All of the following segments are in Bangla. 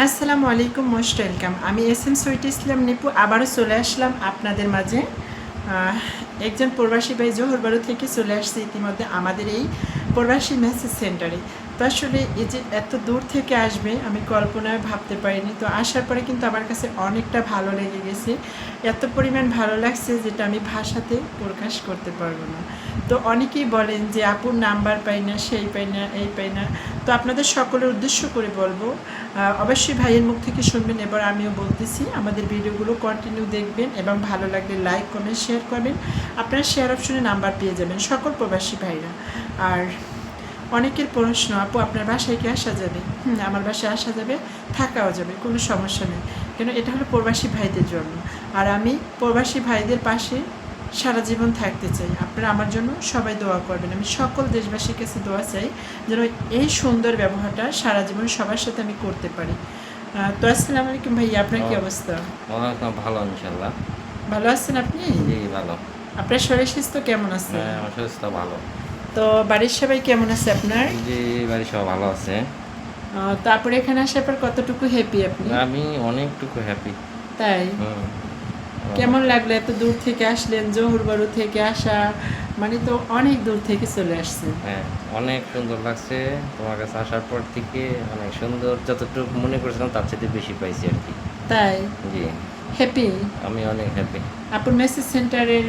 আসসালামু আলাইকুম মোস্ট ওয়েলকাম। আমি এস এম সৈট ইসলাম নিপু, আবারও চলে আসলাম আপনাদের মাঝে। একজন প্রবাসী ভাই জোহরবাড়ু থেকে চলে আসছে ইতিমধ্যে আমাদের এই প্রবাসী মেসেজ সেন্টারে। তো আসলে এই যে এত দূর থেকে আসবে, আমি কল্পনায় ভাবতে পারিনি। তো আসার পরে কিন্তু আমার কাছে অনেকটা ভালো লেগে গেছে। এত পরিমাণ ভালো লাগছে যেটা আমি ভাষাতে প্রকাশ করতে পারব না। তো অনেকেই বলেন যে, আপুর নাম্বার পাই না, সেই পাই না, এই পাই না। তো আপনাদের সকলের উদ্দেশ্য করে বলব অবশ্যই ভাইয়ের মুখ থেকে শুনবেন। এবার আমিও বলতেছি, আমাদের ভিডিওগুলো কন্টিনিউ দেখবেন এবং ভালো লাগলে লাইক কমেন্ট শেয়ার করবেন। আপনারা শেয়ার অপশনে নাম্বার পেয়ে যাবেন সকল প্রবাসী ভাইরা। আর অনেকের প্রশ্ন, আপু, আপনার বাসায় কি আসা যাবে? হুম, আমার বাসায় আসা যাবে, থাকাও যাবে, কোনো সমস্যা নেই। কেন, এটা হলো প্রবাসী ভাইদের জন্য। আর আমি প্রবাসী ভাইদের পাশে সারা জীবন থাকতে চাই। আপনারা আমার জন্য সবাই দোয়া করবেন। আমি সকল দেশবাসীর কাছে দোয়া চাই যেন এই সুন্দর ব্যবহারটা সারা জীবন সবার সাথে আমি করতে পারি। তো আসসালামু আলাইকুম ভাইয়া আপনার কি অবস্থা? ভালো ইনশাল্লাহ ভালো আছেন আপনি? জি ভালো। আপনার শরীর স্বাস্থ্য কেমন আছে? হ্যাঁ আমার সুস্থ ভালো। তো বাড়ির সবাই কেমন আছে আপনার? জি বাড়ির সবাই ভালো আছে। তারপরে এখানে আসার পর কতটুকু হ্যাপি আপনি? আমি অনেকটুকু হ্যাপি তাই? কেমন লাগল এত দূর থেকে আসলেন জহুরবাড়ু থেকে আসা? মানে তো অনেক দূর থেকে চলে আসছে। হ্যাঁ অনেক সুন্দর লাগছে তোমার কাছে আসার পর থেকে অনেক সুন্দর যতটুকু মনে করেছিলাম তার সাথে বেশি পাইছি আর কি। তাই? জি। হ্যাপি আমি অনেক হ্যাপি আপুর মেসেজ সেন্টারের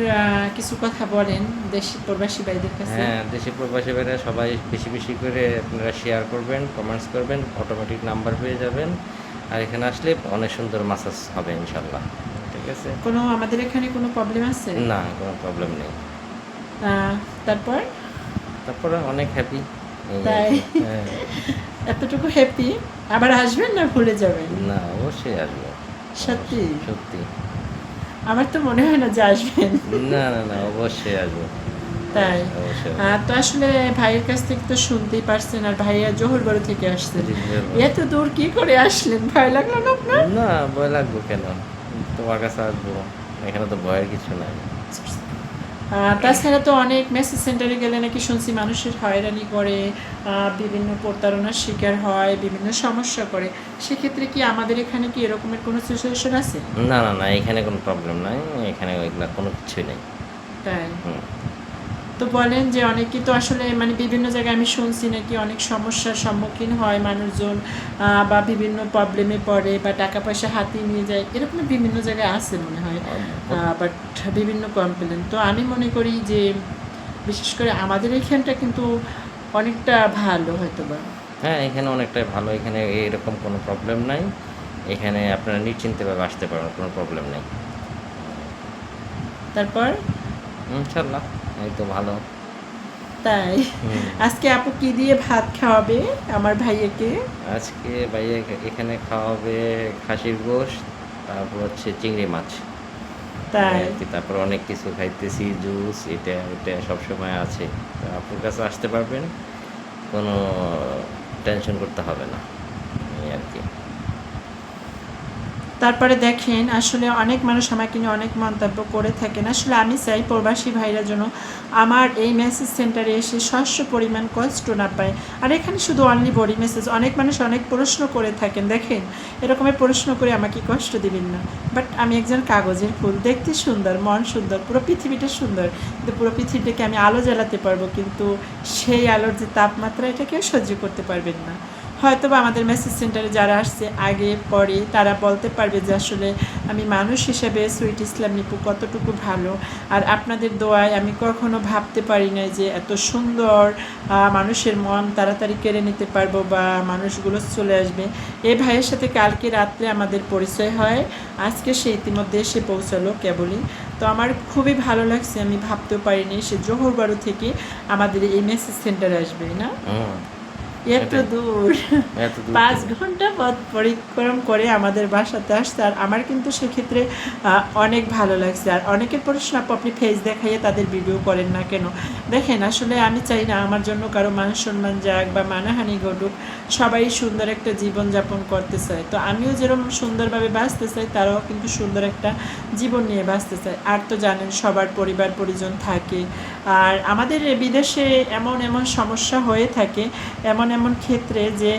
কিছু কথা বলেন দেশি প্রবাসী ভাইদের কাছে। হ্যাঁ দেশি প্রবাসী বাইরে সবাই বেশি বেশি করে আপনারা শেয়ার করবেন কমেন্টস করবেন অটোমেটিক নাম্বার পেয়ে যাবেন। আর এখানে আসলে অনেক সুন্দর মাসাজ হবে ইনশাল্লাহ। আছে কোনো আমাদের এখানে কোনো প্রবলেম আছে? না কোনো প্রবলেম নেই। তারপর? তারপরে অনেক হ্যাপি তাই? এতটুকু হ্যাপি আবার আসবেন না ভুলে যাবেন? না অবশ্যই আসব। সত্যি? সত্যি। আমার তো মনে হয় না যে আসবেন। না না না অবশ্যই আসব। তাই? তো আসলে ভাইয়ের কাছ থেকে তো শুনতেই পারছেন আর ভাইয়া জোহরবাড়ু থেকে আসছেন এত দূর কি করে আসলেন? ভয় লাগল না আপনার? না ভয় লাগবো কেন? তোমার কাছে আসব। এখানে তো ভয়ের কিছু নাই। তাছাড়া তো অনেক মেসেজ সেন্টারে গেলে নাকি শুনছি মানুষের হয়রানি করে বিভিন্ন প্রতারণার শিকার হয় বিভিন্ন সমস্যা করে। সেক্ষেত্রে কি আমাদের এখানে কি এরকমের কোনো সিচুয়েশন আছে? না না না এখানে কোনো প্রবলেম নাই। এখানে ওইগুলো কোনো কিছুই নেই। তাই? হুম। তো বলেন যে অনেকেই তো আসলে মানে বিভিন্ন জায়গায় আমি শুনছি নাকি অনেক সমস্যার সম্মুখীন হয় মানুষজন বা বিভিন্ন প্রবলেমে পড়ে বা টাকা পয়সা হাতিয়ে নিয়ে যায় এরকম বিভিন্ন জায়গায় আছে মনে হয় বাট বিভিন্ন কমপ্লেন তো আমি মনে করি যে বিশেষ করে আমাদের এখানটা কিন্তু অনেকটা ভালো হয়তো বা হ্যাঁ এখানে অনেকটাই ভালো এখানে এরকম কোনো প্রবলেম নাই। এখানে আপনারা নিশ্চিন্তভাবে আসতে পারবেন কোনো প্রবলেম নেই। তারপর? ইনশাল্লাহ। এই তো ভালো। তাই? আজকে আপু কি দিয়ে ভাত খাওয়াবে আমার ভাইয়াকে? আজকে ভাইয়া এখানে খাওয়াবে খাসির গোশ তারপর হচ্ছে চিংড়ি মাছ। তাই? তারপর অনেক কিছু খাইতেছি জুস এটা এটা সবসময় আছে। তো আপনার কাছে আসতে পারবেন কোনো টেনশন করতে হবে না। এই আর কি। তারপরে দেখেন, আসলে অনেক মানুষ আমাকে নিয়ে অনেক মন্তব্য করে থাকেন। আসলে আমি চাই প্রবাসী ভাইরা যেন আমার এই মেসেজ সেন্টারে এসে শস্য পরিমাণ কষ্ট না পায়। আর এখানে শুধু অনলি বডি মেসেজ অনেক মানুষ অনেক প্রশ্ন করে থাকেন। দেখেন এরকমের প্রশ্ন করে আমাকে কষ্ট দিবেন না। বাট আমি একজন কাগজের ফুল, দেখতে সুন্দর, মন সুন্দর, পুরো পৃথিবীটা সুন্দর। কিন্তু পুরো পৃথিবীটাকে আমি আলো জ্বালাতে পারব, কিন্তু সেই আলোর যে তাপমাত্রা এটা কেউ সহ্য করতে পারবেন না। হয়তো বা আমাদের মেসেজ সেন্টারে যারা আসছে, আগে, পরে, তারা বলতে পারবে যে আসলে আমি মানুষ হিসেবে সুইট ইসলাম নিপু কতটুকু ভালো। আর আপনাদের দোয়ায় আমি কখনো ভাবতে পারি নাই যে এত সুন্দর মানুষের মন তাড়াতাড়ি কেড়ে নিতে পারব বা মানুষগুলো চলে আসবে। এ ভাইয়ের সাথে কালকে রাত্রে আমাদের পরিচয় হয়। আজকে সে ইতিমধ্যে এসে পৌঁছালো কেবলই। তো আমার খুবই ভালো লাগছে, আমি ভাবতেও পারিনি সে জোহরবাড়ু থেকে আমাদের এই মেসেজ সেন্টারে আসবে, না? হুম এত দূর। পাঁচ ঘণ্টা পথ পরিক্রম করে আমাদের বাসাতে আসতে আর আমার কিন্তু সেক্ষেত্রে অনেক ভালো লাগছে। আর অনেকের প্রশ্ন আপু আপনি ফেস দেখাইয়ে তাদের ভিডিও করেন না কেন? দেখেন আসলে আমি চাই না আমার জন্য কারও মান সম্মান যাক বা মানাহানি ঘটুক। সবাই সুন্দর একটা জীবন যাপন করতে চায়। তো আমিও যেরকম সুন্দরভাবে বাঁচতে চাই তারাও কিন্তু সুন্দর একটা জীবন নিয়ে বাঁচতে চায়। আর তো জানেন সবার পরিবার পরিজন থাকে। আর আমাদের বিদেশে এমন এমন সমস্যা হয়ে থাকে এমন এমন ক্ষেত্রে যে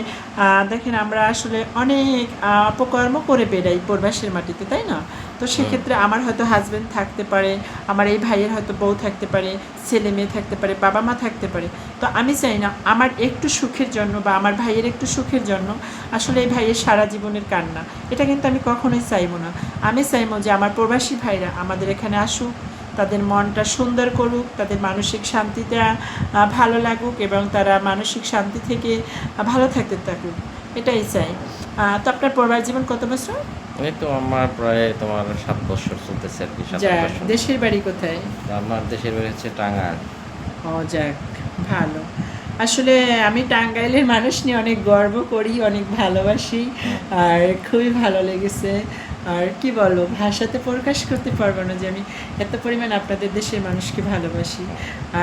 দেখেন আমরা আসলে অনেক অপকর্ম করে বেড়াই প্রবাসের মাটিতে তাই না? তো সেক্ষেত্রে আমার হয়তো হাজব্যান্ড থাকতে পারে আমার এই ভাইয়ের হয়তো বউ থাকতে পারে ছেলে মেয়ে থাকতে পারে বাবা মা থাকতে পারে। তো আমি চাই না আমার একটু সুখের জন্য বা আমার ভাইয়ের একটু সুখের জন্য আসলে এই ভাইয়ের সারা জীবনের কান্না। এটা কিন্তু আমি কখনোই চাইব না। আমি চাইব যে আমার প্রবাসী ভাইরা আমাদের এখানে আসুক তাদের মনটা সুন্দর করুক তাদের মানসিক শান্তিটা ভালো লাগুক এবং তারা মানসিক শান্তি থেকে ভালো থাকতে থাকুক। এটাই চাই। তো আপনার পরিবার জীবন কত বছর? এই তো আমার প্রায় তোমার সাত বছর চলতেছে আর কি সাত বছর। দেশের বাড়ি কোথায়? আমার দেশের বাড়ি হচ্ছে টাঙ্গাইল। ও যাক ভালো। আসলে আমি টাঙ্গাইলের মানুষ নিয়ে অনেক গর্ব করি অনেক ভালোবাসি আর খুবই ভালো লেগেছে। আর কি বলো ভাষাতে প্রকাশ করতে পারব না যে আমি এত পরিমাণ আপনাদের দেশের মানুষকে ভালোবাসি।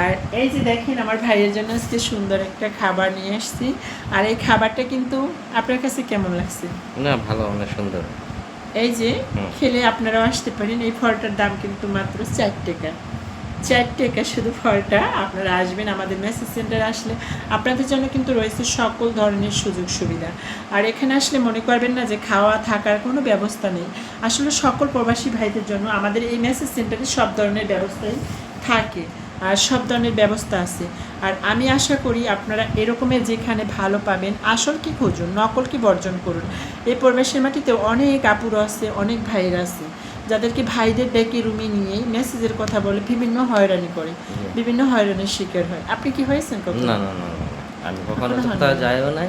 আর এই যে দেখেন আমার ভাইয়ের জন্য আজকে সুন্দর একটা খাবার নিয়ে আসছি আর এই খাবারটা কিন্তু আপনার কাছে কেমন লাগছে? না ভালো অনেক সুন্দর। এই যে খেলে আপনারাও আসতে পারেন। এই ফলটার দাম কিন্তু মাত্র চার টাকা। চার টাকা শুধু ফলটা আপনারা আসবেন, আমাদের মেসেজ সেন্টারে আসলে আপনাদের জন্য কিন্তু রয়েছে সকল ধরনের সুযোগ সুবিধা। আর এখানে আসলে মনে করবেন না যে খাওয়া থাকার কোনো ব্যবস্থা নেই। আসলে সকল প্রবাসী ভাইদের জন্য আমাদের এই মেসেজ সেন্টারে সব ধরনের ব্যবস্থাই থাকে, আর সব ধরনের ব্যবস্থা আছে। আর আমি আশা করি আপনারা এরকমের যেখানে ভালো পাবেন, আসল কি খুঁজুন, নকল কি বর্জন করুন, এই প্রবাসের মাটিতে অনেক আপুর আছে, অনেক ভাইয়ের আছে। যাদেরকে ভাইদের ডেকে রুমে নিয়ে মেসেজের কথা বলে বিভিন্ন হয়রানি করে বিভিন্ন হয়রানির শিকার হয়। আপনি কি হয়েছেন কখনো? না না না। আমি কখনো কোথাও যাইও নাই।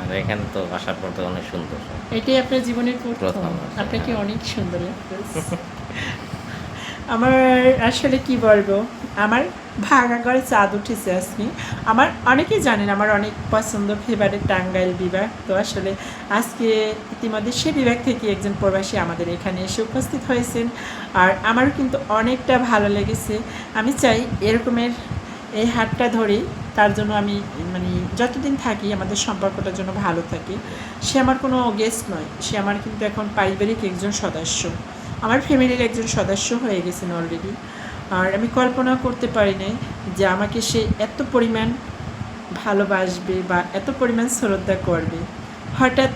আর এখানে তো আসার পর তো অনেক সুন্দর। এটাই আপনার জীবনের প্রথম। প্রথম, আপনাকে হ্যাঁ। অনেক সুন্দর লাগতেছে। আমার আসলে কি বলব? আমার ভাগা ঘরে চাঁদ উঠেছে আজকে আমার অনেকেই জানেন, আমার অনেক পছন্দ ফেভারিট টাঙ্গাইল বিভাগ। তো আসলে আজকে ইতিমধ্যে সে বিভাগ থেকে একজন প্রবাসী আমাদের এখানে এসে উপস্থিত হয়েছেন। আর আমারও কিন্তু অনেকটা ভালো লেগেছে। আমি চাই এরকমের এই হাটটা ধরেই তার জন্য আমি মানে যতদিন থাকি, আমাদের সম্পর্কটার জন্য ভালো থাকে। সে আমার কোনো গেস্ট নয়। সে আমার কিন্তু এখন পারিবারিক একজন সদস্য। আমার ফ্যামিলির একজন সদস্য হয়ে গেছেন অলরেডি আর আমি কল্পনা করতে পারি নাই যে আমাকে সে এত পরিমাণ ভালোবাসবে বা এত পরিমাণ শ্রদ্ধা করবে। হঠাৎ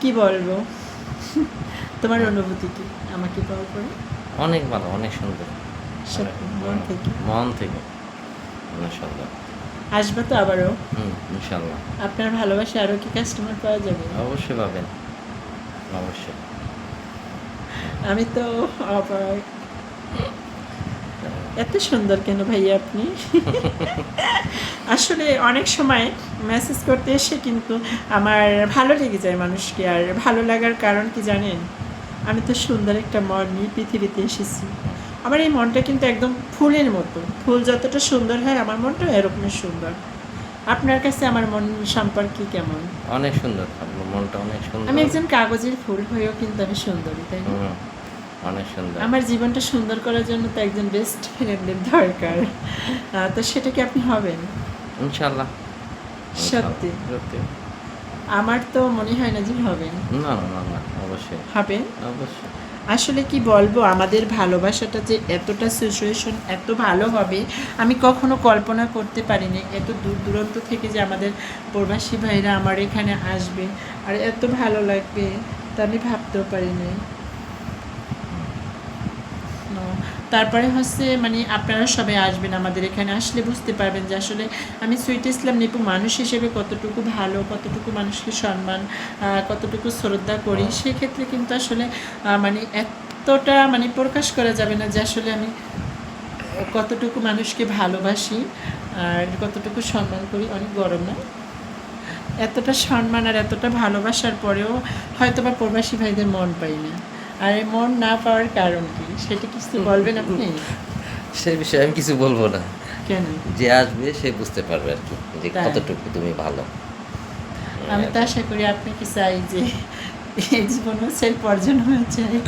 কি বলব? তোমার অনুভূতি কি? আমাকে পাওয়ার করে অনেক ভালো অনেক সুন্দর। মন থেকে। মন থেকে। অনেক সুন্দর আসবে তো আবারও? হুম ইনশাল্লাহ আপনার ভালোবাসা আরও কি কাস্টমার পাওয়া যাবে? অবশ্যই পাবেন। অবশ্যই। আমি তো অবাক। এত সুন্দর কেন ভাইয়া আপনি? আসলে অনেক সময় মেসেজ করতে এসে কিন্তু আমার ভালো লেগে যায় মানুষকে আর ভালো লাগার কারণ কি জানেন? আমি তো সুন্দর একটা মন নিয়ে পৃথিবীতে এসেছি। আমার এই মনটা কিন্তু একদম ফুলের মতো। ফুল যতটা সুন্দর হয় আমার মনটাও এরকমের সুন্দর। আপনার কাছে আমার মন সম্পর্কে কেমন? অনেক সুন্দর মনটা অনেক সুন্দর। আমি একজন কাগজের ফুল হয়েও কিন্তু আমি সুন্দরী তাই না? অনেক সুন্দর। আমার জীবনটা সুন্দর করার জন্য তো একজন বেস্ট ফ্রেন্ডের দরকার। তো সেটা কি আপনি হবেন? ইনশাল্লাহ সত্যি? সত্যি। আমার তো মনে হয় না যে হবেন। না না না অবশ্যই। হবেন? অবশ্যই। আসলে কি বলব আমাদের ভালোবাসাটা যে এতটা সিচুয়েশন এত ভালো হবে আমি কখনো কল্পনা করতে পারিনি। এত দূর দূরান্ত থেকে যে আমাদের প্রবাসী ভাইরা আমার এখানে আসবে আর এত ভালো লাগবে তা আমি ভাবতেও পারিনি. তারপরে হচ্ছে মানে আপনারা সবাই আসবেন আমাদের এখানে, আসলে বুঝতে পারবেন যে আসলে আমি সুইট ইসলাম নিপু মানুষ হিসেবে কতটুকু ভালো, কতটুকু মানুষকে সম্মান কতটুকু শ্রদ্ধা করি। সেক্ষেত্রে কিন্তু আসলে মানে এতটা মানে প্রকাশ করা যাবে না যে আসলে আমি কতটুকু মানুষকে ভালোবাসি আর কতটুকু সম্মান করি, অনেক গরম না? এতটা সম্মান আর এতটা ভালোবাসার পরেও হয়তো বা প্রবাসী ভাইদের মন পাই না। আর এই মন না পাওয়ার কারণ কি? সেটা কিছু বলবেন আপনি? সে বিষয়ে আমি কিছু বলব না। কেন? যে আসবে সে বুঝতে পারবে আর কি যে? কতটুকু তুমি ভালো। আমি তো আশা করি আপনি কি চাই যে এই জীবন সেল পর্জন হয়ে যায়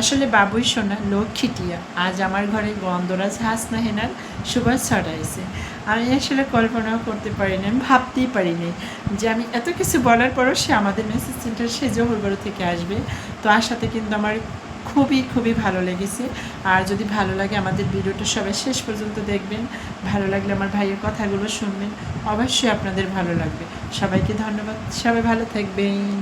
আসলে বাবুই সোনা লক্ষ্মীটিয়া আজ আমার ঘরে গন্ধরাজ হাসনা হেনার সুভাষ ছড়াইছে। আমি আসলে কল্পনাও করতে পারি পারিনি আমি ভাবতেই পারিনি যে আমি এত কিছু বলার পরও সে আমাদের মেসেজ সেন্টার সে জহুরবাড়ি থেকে আসবে। তো আসাতে কিন্তু আমার খুবই খুবই ভালো লেগেছে। আর যদি ভালো লাগে আমাদের ভিডিওটা সবাই শেষ পর্যন্ত দেখবেন। ভালো লাগলে আমার ভাইয়ের কথাগুলো শুনবেন। অবশ্যই আপনাদের ভালো লাগবে। সবাইকে ধন্যবাদ। সবাই ভালো থাকবেন।